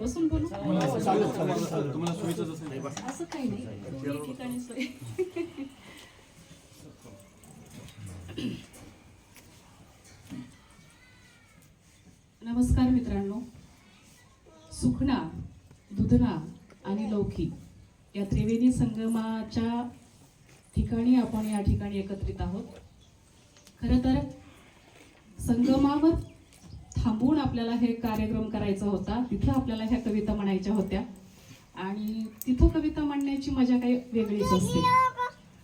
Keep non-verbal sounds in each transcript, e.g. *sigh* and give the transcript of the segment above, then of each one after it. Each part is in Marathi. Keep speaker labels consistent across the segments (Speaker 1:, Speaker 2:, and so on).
Speaker 1: बसून बोलू?
Speaker 2: तुम्हाला सोयीचं असेल
Speaker 1: असं काही नाही. कुठल्याही ठिकाणी सोय. नमस्कार मित्रांनो. सुखना दुधना आणि लौकी या त्रिवेणी संगमाच्या ठिकाणी आपण या ठिकाणी एकत्रित आहोत. खरं तर संगमावर थांबून आपल्याला हे कार्यक्रम करायचा होता. तिथं आपल्याला ह्या कविता म्हणायच्या होत्या. आणि तिथं कविता म्हणण्याची मजा काही वेगळीच असते.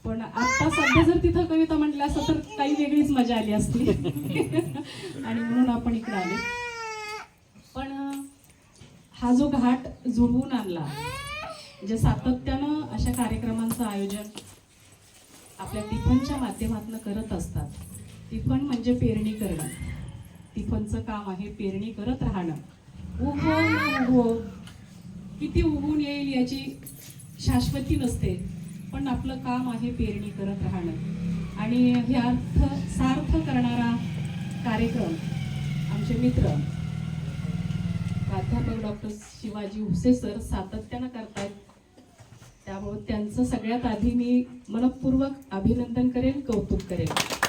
Speaker 1: पण आता सध्या जर तिथं कविता म्हटल्या असं तर काही वेगळीच मजा आली असती. *laughs* आणि म्हणून आपण इकडे आले. पण हा जो घाट जुळवून आणला जे सातत्यानं अशा कार्यक्रमांचं आयोजन आपल्या टिफनच्या माध्यमातून करत असतात. टिफन म्हणजे पेरणी करणं. टिफनचं काम आहे पेरणी करत राहणं. उगवून न उगव किती उगवून येईल याची शाश्वती नसते पण आपलं काम आहे पेरणी करत राहणं. आणि हे अर्थ सार्थ करणारा कार्यक्रम आमचे मित्र प्राध्यापक डॉक्टर शिवाजी हुसे सर सातत्यानं करतायत. त्यामुळे त्यांचं सगळ्यात आधी मी मनपूर्वक अभिनंदन करेन कौतुक करेन.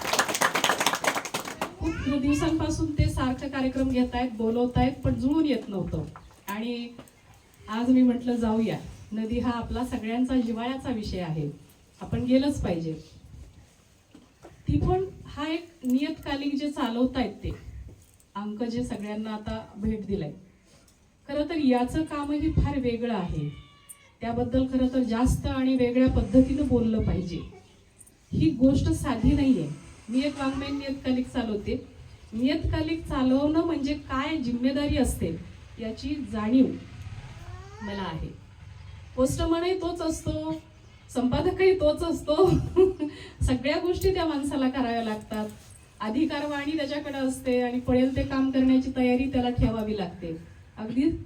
Speaker 1: खूप दिवसांपासून ते सारखं कार्यक्रम घेत आहेत बोलवत आहेत पण जुळून येत नव्हतं. आणि आज मी म्हटलं जाऊया. नदी हा आपला सगळ्यांचा जिव्हाळ्याचा विषय आहे. आपण गेलंच पाहिजे. ती पण हा एक नियतकालिक जे चालवतायत ते अंक जे सगळ्यांना आता भेट दिलाय. खरं तर याचं कामही फार वेगळं आहे. त्याबद्दल खरं तर जास्त आणि वेगळ्या पद्धतीनं बोललं पाहिजे. ही गोष्ट साधी नाही आहे एक वाङ्मय नियतकालिक चालवते. नियतकालिक चालवणं म्हणजे काय? जिम्मेदारी असते. याची जाणीव मला आहे. पोस्टमनही तोच असतो. संपादकही तोच असतो. *laughs* सगळ्या गोष्टी त्या माणसाला कराव्या लागतात. अधिकारवाणी त्याच्याकडे असते आणि पडेल ते काम करण्याची तयारी त्याला ठेवावी लागते. अगदी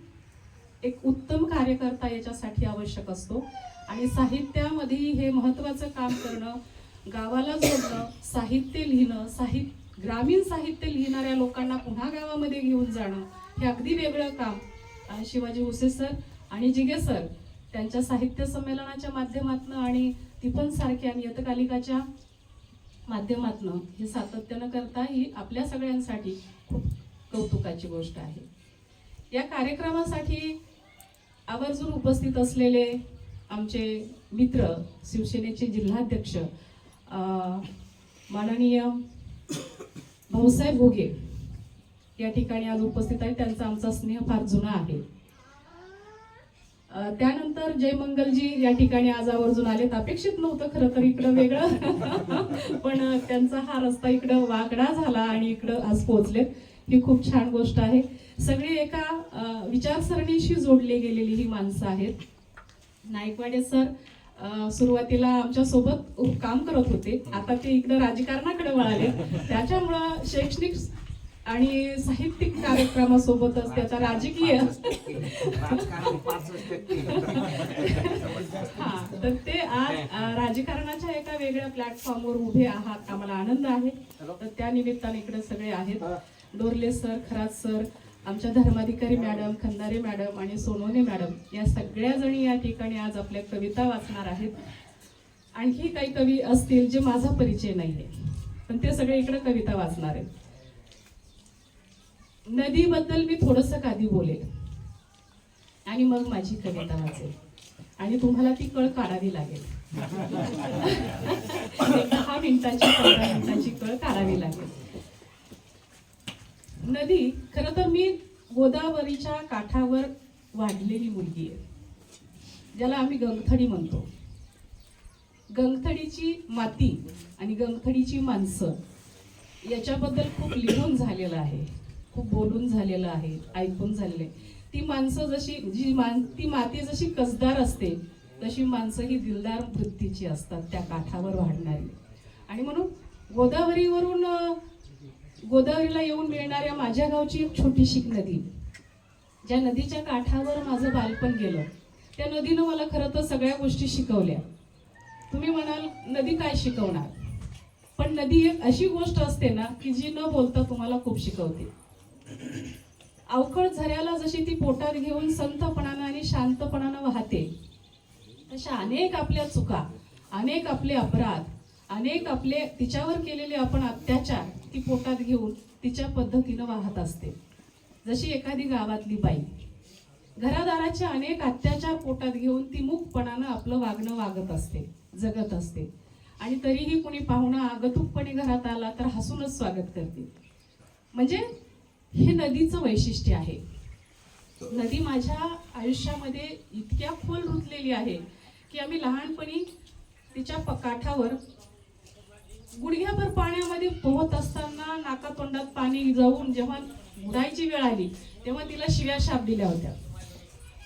Speaker 1: एक उत्तम कार्यकर्ता याच्यासाठी आवश्यक असतो. आणि साहित्यामध्ये हे महत्त्वाचं काम करणं गावाला जोडणं साहित्य लिहिणं साहित्य ग्रामीण साहित्य लिहिणाऱ्या लोकांना पुन्हा गावामध्ये घेऊन जाणं हे अगदी वेगळं काम. शिवाजी उसे सर आणि जिगे सर त्यांच्या साहित्य संमेलनाच्या माध्यमातून आणि तिपन सारख्या नियतकालिकाच्या माध्यमातनं हे सातत्यानं करता ही आपल्या सगळ्यांसाठी खूप कौतुकाची गोष्ट आहे. या कार्यक्रमासाठी आवर्जून उपस्थित असलेले आमचे मित्र शिवसेनेचे जिल्हाध्यक्ष माननीय भाऊसाहेब घोगे या ठिकाणी आज उपस्थित आहेत. त्यांचा आमचा स्नेह फार जुना आहे. त्यानंतर जयमंगलजी या ठिकाणी आज आवर्जून आलेत. अपेक्षित नव्हतं खरं तर इकडं वेगळं. *laughs* पण त्यांचा हा रस्ता इकडं वाकडा झाला आणि इकडं आज पोहोचलेत. ही खूप छान गोष्ट आहे. सगळी एका विचारसरणीशी जोडली गेलेली ही माणसं आहेत. नायकवाडे सर सुरुवातीला आमच्यासोबत काम करत होते. आता ते इकडं राजकारणाकडे वळाले. त्याच्यामुळं शैक्षणिक आणि साहित्यिक कार्यक्रमासोबतच त्याचा राजकीय हा तर ते आज राजकारणाच्या एका वेगळ्या प्लॅटफॉर्मवर उभे आहात. आम्हाला आनंद आहे. तर त्या निमित्ताने इकडे सगळे आहेत. डोरले सर खरात सर आमच्या धर्माधिकारी मॅडम खंदारे मॅडम आणि सोनोने मॅडम या सगळ्या जणी या ठिकाणी आज आपल्या कविता वाचणार आहेत. आणखी काही कवी असतील जे माझा परिचय नाही आहे पण ते सगळे इकडे कविता वाचणार आहेत. नदीबद्दल मी थोडस आधी बोलेल आणि मग माझी कविता वाचेल आणि तुम्हाला ती कळ काढावी लागेल. *laughs* दहा मिनिटाची पंधरा मिनिटाची कळ काढावी लागेल. नदी खरं तर मी गोदावरीच्या काठावर वाढलेली मुलगी आहे ज्याला आम्ही गंगथडी म्हणतो. गंगथडीची माती आणि गंगथडीची माणसं याच्याबद्दल खूप लिहून झालेलं आहे खूप बोलून झालेलं आहे ऐकून झालेलं आहे. ती माणसं जशी जी मान ती माती जशी कसदार असते तशी माणसं ही दिलदार वृत्तीची असतात त्या काठावर वाढणारी. आणि म्हणून गोदावरीवरून गोदावरीला येऊन मिळणाऱ्या माझ्या गावची एक छोटीशी नदी. ज्या नदीच्या काठावर माझं बालपण गेलं. त्या नदीनं मला खरं तर सगळ्या गोष्टी शिकवल्या. तुम्ही म्हणाल नदी काय शिकवणार? पण नदी एक अशी गोष्ट असते ना की जी न बोलता तुम्हाला खूप शिकवते. अवकळ झऱ्याला जशी ती पोटात घेऊन संतपणानं आणि शांतपणानं वाहते तशा अनेक आपल्या चुका अनेक आपले अपराध अनेक आपले तिच्यावर केलेले आपण अत्याचार ती पोटात घेऊन तिच्या पद्धतीनं वाहत असते. जशी एखादी गावातली बाई घरादाराच्या अनेक अत्याचार पोटात घेऊन ती मुखपणानं आपलं वागणं वागत असते जगत असते. आणि तरीही कुणी पाहुणा आगतूकपणे घरात आला तर हसूनच स्वागत करते. म्हणजे हे नदीचं वैशिष्ट्य आहे. नदी माझ्या आयुष्यामध्ये इतक्या खोल रुतलेली आहे की आम्ही लहानपणी तिच्या पकाठावर गुडघ्याभर पाण्यामध्ये पोहत असताना नाकातोंडात पाणी जाऊन जेव्हा बुडायची वेळ आली तेव्हा तिला शिव्या शाप दिल्या होत्या.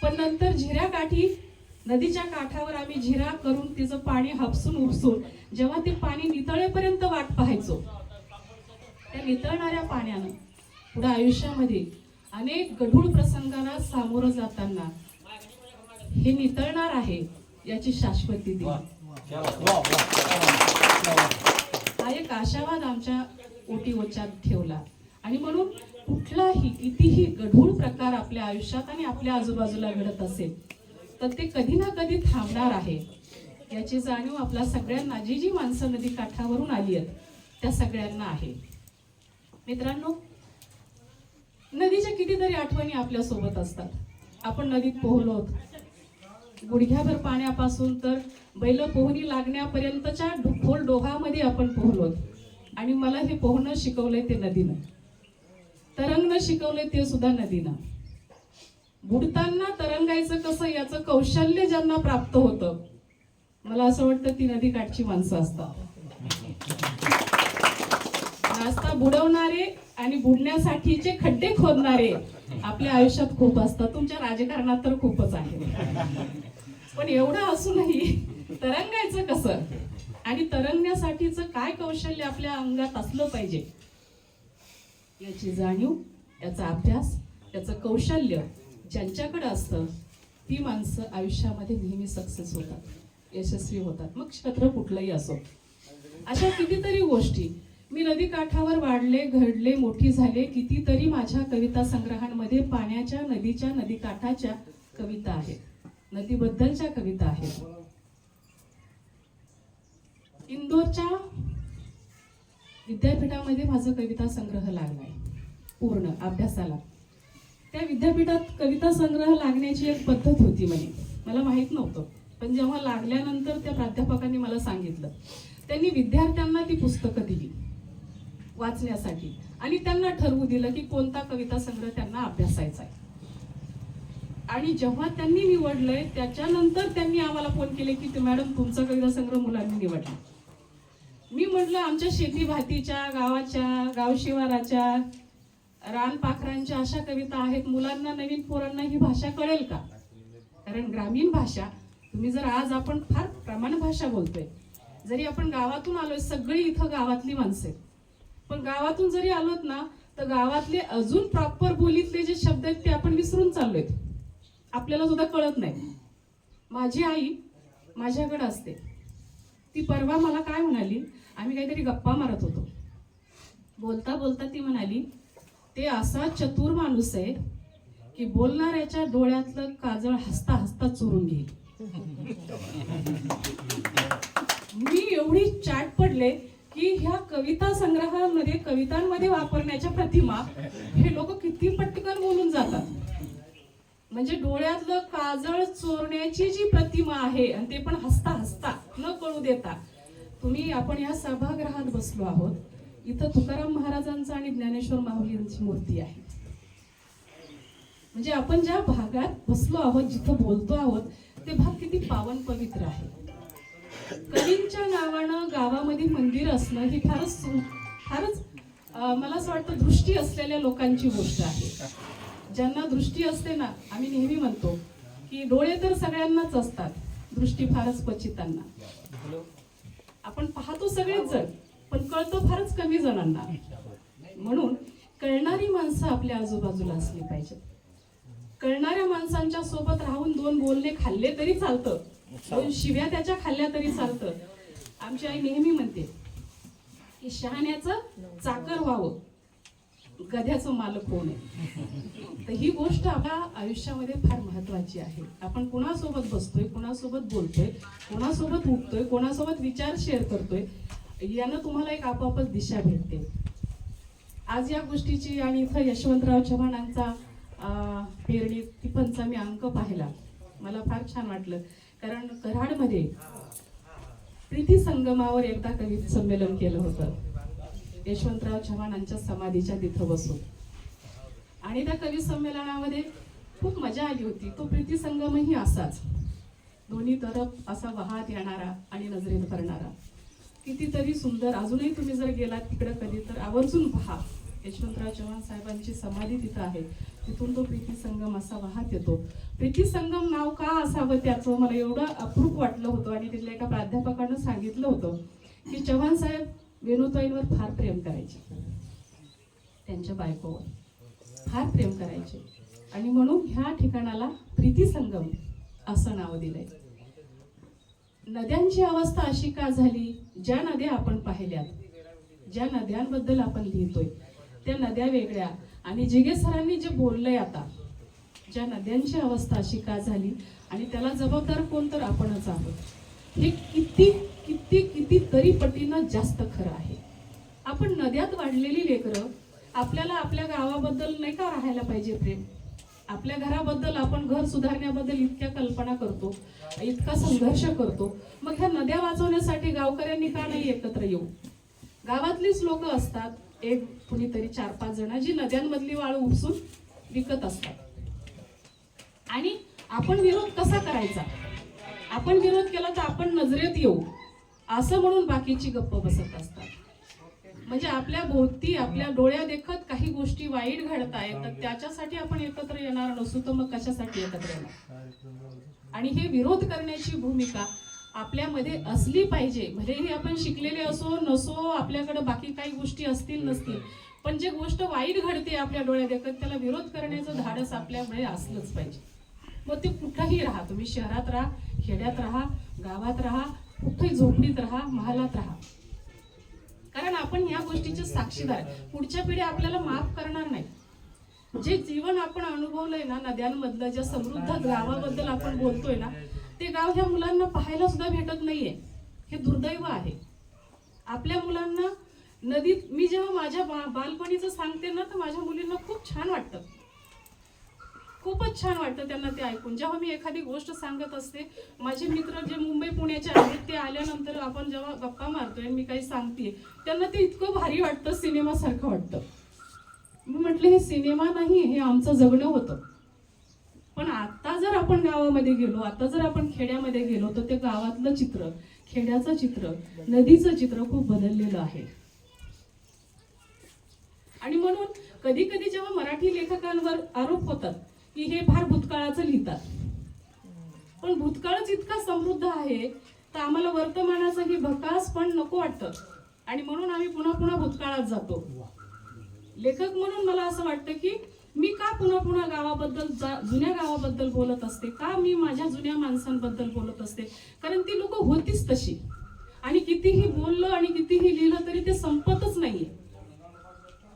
Speaker 1: पण नंतर झिऱ्या काठी नदीच्या काठावर आम्ही झिरा करून तिचं पाणी हापसून उपसून जेव्हा ते पाणी नितळेपर्यंत वाट पाहायचो त्या नितळणाऱ्या पाण्यानं पुढे आयुष्यामध्ये अनेक गढूळ प्रसंगांना सामोरं जाताना हे नितळणार आहे याची शाश्वती दिली. हा एक आशावाद आमच्या ओटी ओच्यात ठेवला. आणि म्हणून कुठलाही कितीही गढूळ प्रकार आपल्या आयुष्यात आणि आपल्या आजूबाजूला घडत असेल तर ते कधी ना कधी थांबणार आहे. याची जाणीव आपल्या सगळ्यांना जी जी माणसं नदी काठावरून आली आहेत त्या सगळ्यांना आहे. मित्रांनो नदीच्या कितीतरी आठवणी आपल्यासोबत असतात. आपण नदीत पोहलो गुडघ्याभर पाण्यापासून तर बैल पोहणी लागण्यापर्यंतच्या खोल डोहामध्ये आपण पोहलो. आणि मला हे पोहणं शिकवलंय ते नदीनं. तरंगणं शिकवलंय ते सुद्धा नदीनं. बुडताना तरंगायचं कसं याचं कौशल्य ज्यांना प्राप्त होतं मला असं वाटतं ती नदी काठची माणसं असतात. आस्था बुडवणारे आणि बुडण्यासाठीचे खड्डे खोदणारे आपल्या आयुष्यात खूप असतात. तुमच्या राजकारणात तर खूपच आहे. पण एवढं असूनही तरंगायचं कसं? आणि तरंगण्यासाठीचं काय कौशल्य आपल्या अंगात असलं पाहिजे? याची जाणीव याचा अभ्यास याचं कौशल्य ज्यांच्याकडे असतं ती माणसं आयुष्यामध्ये नेहमी सक्सेस होतात यशस्वी होतात. मग क्षेत्र कुठलंही असो. अशा कितीतरी गोष्टी मी नदी काठावर वाढले घडले मोठी झाले कितीतरी माझ्या कविता संग्रहांमध्ये पाण्याच्या नदीच्या नदी काठाच्या कविता आहेत. नदीबद्दलच्या कविता आहेत. इंदोरच्या विद्यापीठामध्ये माझा कविता संग्रह लागलाय. पूर्ण अभ्यासाला. त्या विद्यापीठात कविता संग्रह लागण्याची एक पद्धत होती म्हणे. मला माहीत नव्हतं. पण जेव्हा लागल्यानंतर त्या प्राध्यापकांनी मला सांगितलं. त्यांनी विद्यार्थ्यांना ती पुस्तकं दिली. वाचण्यासाठी. आणि त्यांना ठरवू दिलं की कोणता कविता संग्रह त्यांना अभ्यासायचा आहे. आणि जेव्हा त्यांनी निवडलंय त्याच्यानंतर त्यांनी आम्हाला फोन केले की "ते मॅडम तुमचा कविता संग्रह मुलांनी निवडला. मी म्हटलं आमच्या शेती भातीच्या गावाच्या गावशिवाराच्या रानपाखरांच्या अशा कविता आहेत. मुलांना नवीन पोरांना ही भाषा कळेल का? कारण ग्रामीण भाषा तुम्ही जर आज आपण फार प्रमाण भाषा बोलतोय जरी आपण गावातून आलोय सगळी इथं गावातली माणसं आहेत. पण गावातून जरी आलोत ना तर गावातले अजून प्रॉपर बोलीतले जे शब्द आहेत ते आपण विसरून चाललोय. आपल्याला सुद्धा कळत नाही. माझी आई माझ्याकडे असते. ती परवा मला काय म्हणाली आम्ही काहीतरी गप्पा मारत होतो. बोलता बोलता ती म्हणाली ते असा चतुर माणूस आहे की बोलणाऱ्याच्या डोळ्यातलं काजळ हसता हसता चोरून घेईल. *laughs* मी एवढी चाट पडले की ह्या कविता संग्रहामध्ये कवितांमध्ये वापरण्याच्या प्रतिमा हे लोक किती पटकन बोलून जातात. म्हणजे डोळ्यातलं काजळ चोरण्याची जी प्रतिमा आहे आणि ते पण हसता हसता न कळू देता तुम्ही आपण या सभागृहात बसलो आहोत. इथं तुकाराम महाराजांचं आणि ज्ञानेश्वर माऊली मूर्ती आहे. म्हणजे आपण ज्या भागात बसलो आहोत जिथं बोलतो आहोत ते भाग किती पावन पवित्र आहे. कवींच्या नावानं गावामध्ये मंदिर असणं ही फारच सु- फारच मला असं वाटतं दृष्टी असलेल्या लोकांची गोष्ट आहे. ज्यांना दृष्टी असते ना आम्ही नेहमी म्हणतो की डोळे तर सगळ्यांनाच असतात दृष्टी फारच क्वचितांना. आपण पाहतो सगळेच जण पण कळतं फारच कमी जणांना. म्हणून कळणारी माणसं आपल्या आजूबाजूला असली पाहिजेत. कळणाऱ्या माणसांच्या सोबत राहून दोन बोलणे खाल्ले तरी चालतं. दोन शिव्या त्याच्या खाल्ल्या तरी चालतं. आमची आई नेहमी म्हणते की शहाण्याचं चाकर व्हावं. गध्याचं मालक कोण तर ही गोष्ट आपल्या आयुष्यामध्ये फार महत्वाची आहे. आपण कोणासोबत बसतोय कोणासोबत बोलतोय कोणासोबत उठतोय कोणासोबत विचार शेअर करतोय यानं तुम्हाला एक आपोआपच दिशा भेटते. आज या गोष्टीची आणि इथं यशवंतराव चव्हाणांचा अं, पेरणी ती पंचमी अंक पाहिला. मला फार छान वाटलं. कारण कराडमध्ये प्रीती संगमावर एकदा कवी संमेलन केलं होतं. यशवंतराव चव्हाणांच्या समाधीच्या तिथं बसून. आणि त्या कवी संमेलनामध्ये खूप मजा आली होती. तो प्रीती संगमही असाच. दोन्ही तरफ असा वाहत येणारा आणि नजरेत भरणारा कितीतरी सुंदर अजूनही तुम्ही जर गेलात तिकडं कधी तर आवर्जून पहा. यशवंतराव चव्हाण साहेबांची समाधी तिथं आहे. तिथून तो प्रीती संगम असा वाहत येतो. प्रीती संगम नाव का असावं त्याचं मला एवढं अप्रूप वाटलं होतं आणि तिथल्या एका प्राध्यापकानं सांगितलं होतं की चव्हाण साहेब वेणुताईंवर फार प्रेम करायचे. त्यांच्या बायकोवर फार प्रेम करायचे. आणि म्हणून ह्या ठिकाणाला प्रीती संगम असं नाव दिलंय. नद्यांची अवस्था अशी का झाली? ज्या नद्या आपण पाहिल्यात ज्या नद्यांबद्दल आपण लिहितोय त्या नद्या वेगळ्या. आणि जिगे सरांनी जे बोललंय आता ज्या नद्यांची अवस्था अशी का झाली आणि त्याला जबाबदार कोण तर आपणच आहोत. हे किती किती किती तरी पटीनं जास्त खरं आहे. आपण नद्यात वाढलेली लेकरं आपल्याला आपल्या गावाबद्दल नाही का राहायला पाहिजे प्रेम? आपल्या घराबद्दल आपण घर सुधारण्याबद्दल इतक्या कल्पना करतो इतका संघर्ष करतो. मग ह्या नद्या वाचवण्यासाठी गावकऱ्यांनी का नाही एकत्र येऊ? गावातलीच लोक असतात एक कुणीतरी चार पाच जण जी नद्यांमधली वाळू उपसून विकत असतात. आणि आपण विरोध कसा करायचा? आपण विरोध केला तर आपण नजरेत येऊ असं म्हणून बाकीची गप्प बसत असतात. म्हणजे आपल्या भोवती आपल्या डोळ्या देखत काही गोष्टी वाईट घडतायत तर त्याच्यासाठी आपण एकत्र येणार नसू तर मग कशासाठी एकत्र येणार? आणि हे विरोध करण्याची भूमिका आपल्यामध्ये असली पाहिजे भलेही आपण शिकलेले असो नसो आपल्याकडे बाकी काही गोष्टी असतील नसतील पण जे गोष्ट वाईट घडते आपल्या डोळ्यात देखत त्याला विरोध करण्याचं धाडस आपल्यामुळे असलंच पाहिजे. मग ते कुठंही राहा तुम्ही शहरात राहा खेड्यात राहा गावात राहा कुठेही झोपडीत राहा महालात राहा. कारण आपण या गोष्टीचे साक्षीदार पुढच्या पिढ्या आपल्याला माफ करणार नाही. जे जीवन आपण अनुभवलंय ना नद्यांमधलं ज्या समृद्ध गावाबद्दल आपण बोलतोय ना ते गाव ह्या मुलांना पाहायला सुद्धा भेटत नाहीये. हे दुर्दैव आहे. आपल्या मुलांना नदीत मी जेव्हा माझ्या बा- बालपणीचं सांगते ना तर माझ्या मुलींना खूप छान वाटतं. खूपच छान वाटतं त्यांना ते ऐकून. जेव्हा मी एखादी गोष्ट सांगत असते माझे मित्र जे मुंबई पुण्याचे आहेत ते आल्यानंतर आपण जेव्हा गप्पा मारतोय मी काही सांगते त्यांना ते इतकं भारी वाटतं सिनेमासारखं वाटतं. मी म्हटलं हे सिनेमा नाही हे आमचं जगणं होतं. पण आता जर आपण गावामध्ये गेलो आता जर आपण खेड्यामध्ये गेलो तर ते गावातलं चित्र खेड्याचं चित्र नदीचं चित्र खूप बदललेलं आहे. आणि म्हणून कधी कधी जेव्हा मराठी लेखकांवर आरोप होतात की हे फार भूतकाळाचं लिहितात. पण भूतकाळच इतका समृद्ध आहे तर आम्हाला वर्तमानाचं ही भकास पण नको वाटतं. आणि म्हणून आम्ही पुन्हा पुन्हा भूतकाळात जातो. लेखक म्हणून मला असं वाटतं की मी का पुन्हा पुन्हा गावाबद्दल जा- जुन्या गावाबद्दल बोलत असते? का मी माझ्या जुन्या माणसांबद्दल बोलत असते? कारण ती लोक होतीच तशी. आणि कितीही बोललं आणि कितीही लिहिलं तरी ते संपतच नाहीये.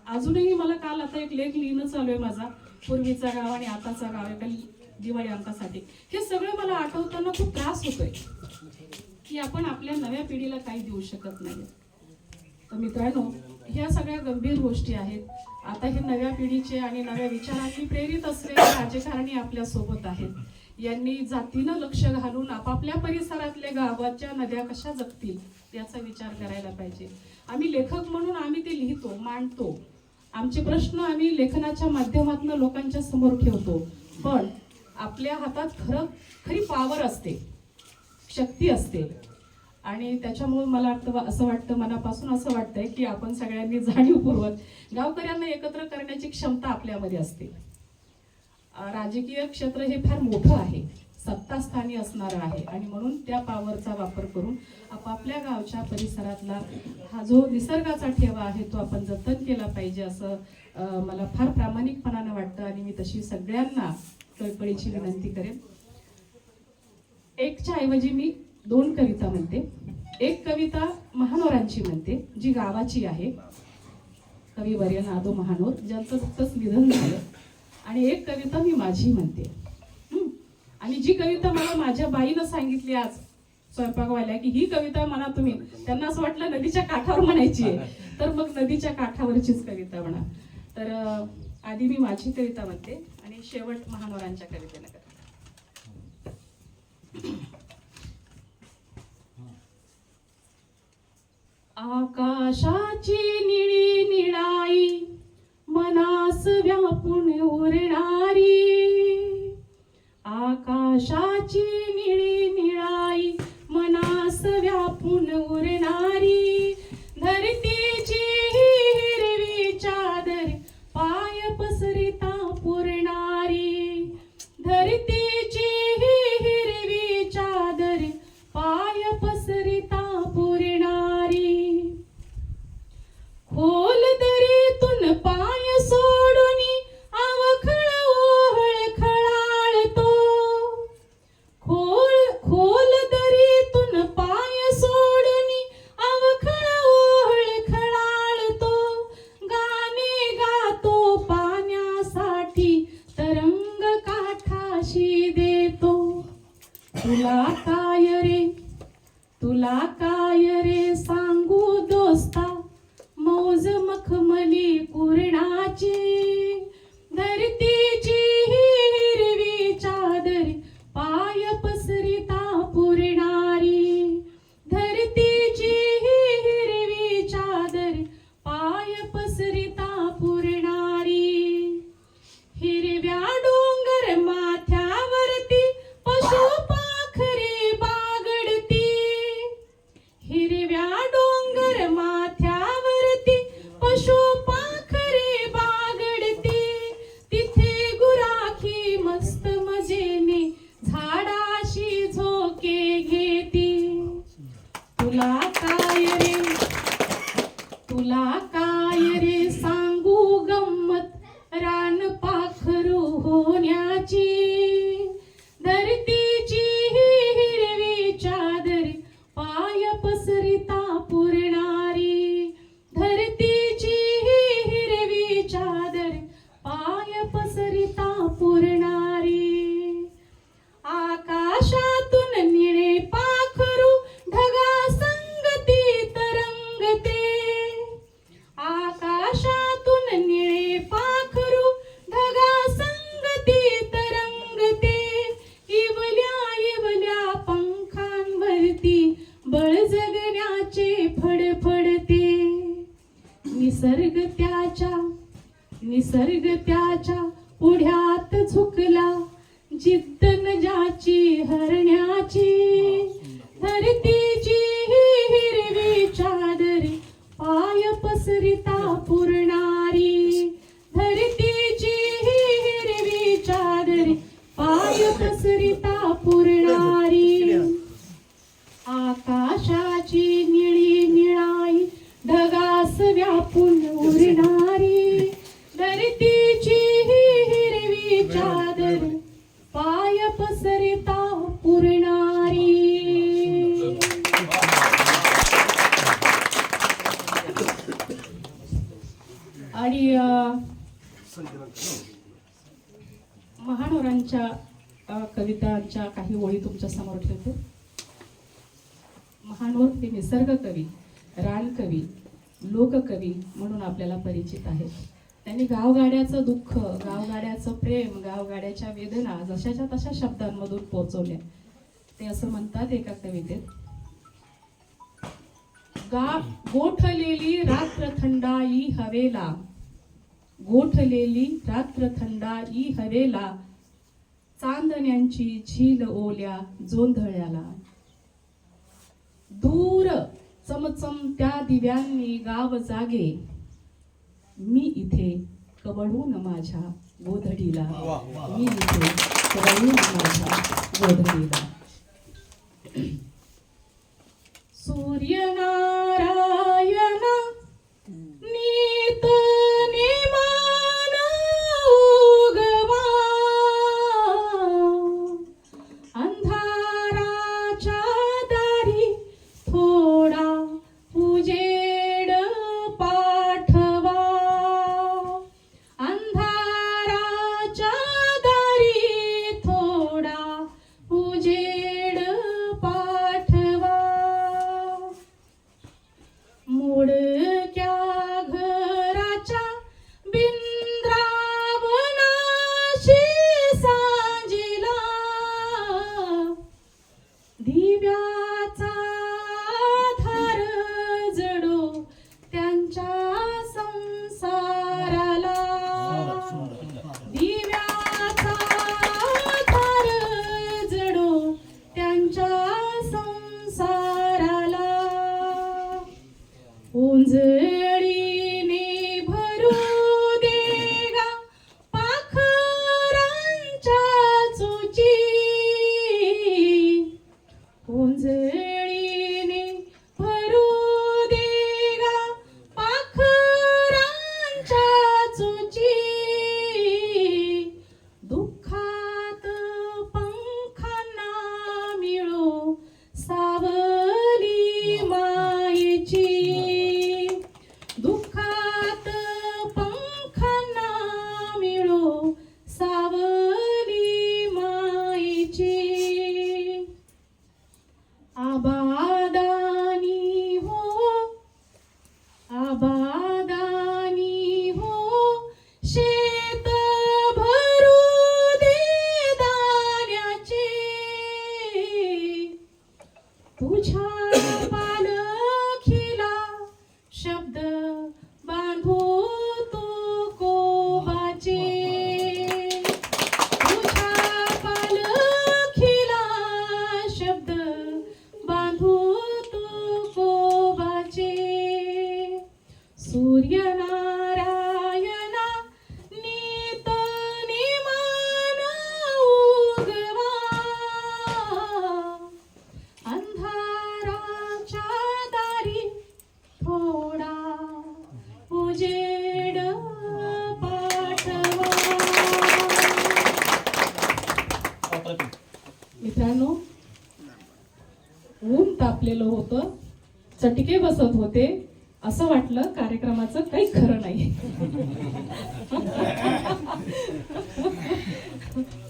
Speaker 1: अजूनही मला काल आता एक लेख लिहिणं चालू आहे माझा. पूर्वीचा गाव आणि आताचा गाव एका दिवाळी अंकासाठी. हे सगळं मला आठवताना खूप त्रास होतोय. की आपण आपल्या नव्या पिढीला काही देऊ शकत नाही. तर मित्रांनो ह्या सगळ्या गंभीर गोष्टी आहेत. आता हे नव्या पिढीचे आणि नव्या विचारांनी प्रेरित असलेले राजकारणी आपल्यासोबत आहेत. यांनी जातीनं लक्ष घालून आपापल्या परिसरातल्या गावाच्या नद्या कशा जगतील याचा विचार करायला पाहिजे. आम्ही लेखक म्हणून आम्ही ते लिहितो मांडतो. आमचे प्रश्न आम्ही लेखनाच्या माध्यमातून लोकांच्या समोर ठेवतो. पण आपल्या हातात खरं खरी पावर असते शक्ती असते. आणि त्याच्यामुळे मला वाटतं असं वाटतं मनापासून असं वाटतंय की आपण सगळ्यांनी जाणीवपूर्वक गावकऱ्यांना एकत्र करण्याची क्षमता आपल्यामध्ये असते. राजकीय क्षेत्र हे फार मोठं आहे. सत्तास्थानी असणारं आहे. आणि म्हणून त्या पावरचा वापर करून आपापल्या गावच्या परिसरातला हा जो निसर्गाचा ठेवा आहे तो आपण जतन केला पाहिजे असं मला फार प्रामाणिकपणानं वाटतं आणि मी तशी सगळ्यांना कळकळीची विनंती करेन. एकच्या ऐवजी मी दोन कविता म्हणते. एक कविता महानोरांची म्हणते जी गावाची आहे. कवी वर्य नादू महानोर ज्यांचं नुकतंच निधन झालं. आणि एक कविता मी माझी म्हणते. आणि जी कविता मला माझ्या बाईनं सांगितली आज स्वयंपाकवाल्या की ही कविता म्हणा तुम्ही त्यांना असं वाटलं नदीच्या काठावर म्हणायची आहे. तर मग नदीच्या काठावरचीच कविता म्हणा. तर आधी मी माझी कविता म्हणते आणि शेवट महानोरांच्या कवितेनं आकाशाची निळी निळाई मनास व्यापून उरणारी. आकाशाची निळी तुला काय रे? तुला काय रे? सांगू दोस्ता मौज मखमली कुरणाची. निसर्ग त्याच्या पुढ्यात झुकला. जिद्द न ज्याची हरण्याची धरतीची हिरवी चादर पाय पसरिता पुरणारी. धरतीची हिरवी चादर पाय पसरिता पुरणारी. आकाशाची निळी निळाई ढगास व्यापून उरणार. त्यांच्या कवितांच्या काही ओळी तुमच्यासमोर ठेवते. महानोर हे निसर्ग कवी रानकवी लोककवी म्हणून आपल्याला परिचित आहेत त्यांनी गावगाड्याचं दुःख गावगाड्याचं प्रेम गावगाड्याच्या वेदना जशाच्या तशा शब्दांमधून पोहोचवल्या ते असं म्हणतात एका कवितेत. गा गोठलेली रात्र थंडाई हवेला. गोठलेली रात्र थंडाई हवेला. चांदण्यांची झील ओल्या जोंधळ्याला. दूर चमचम त्या दिव्यांनी गाव जागे. मी इथे कवळून माझ्या गोधडीला. मी इथे कवळून माझ्या गोधडीला. *clears throat* सूर्यनारायण चटके बसत होते असं वाटलं कार्यक्रमाचं काही खरं नाही.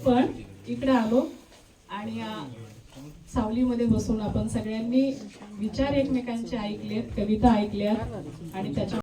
Speaker 1: पण इकडे आलो आणि सावलीमध्ये बसून आपण सगळ्यांनी विचार एकमेकांचे ऐकलेत कविता ऐकल्यात आणि त्याच्या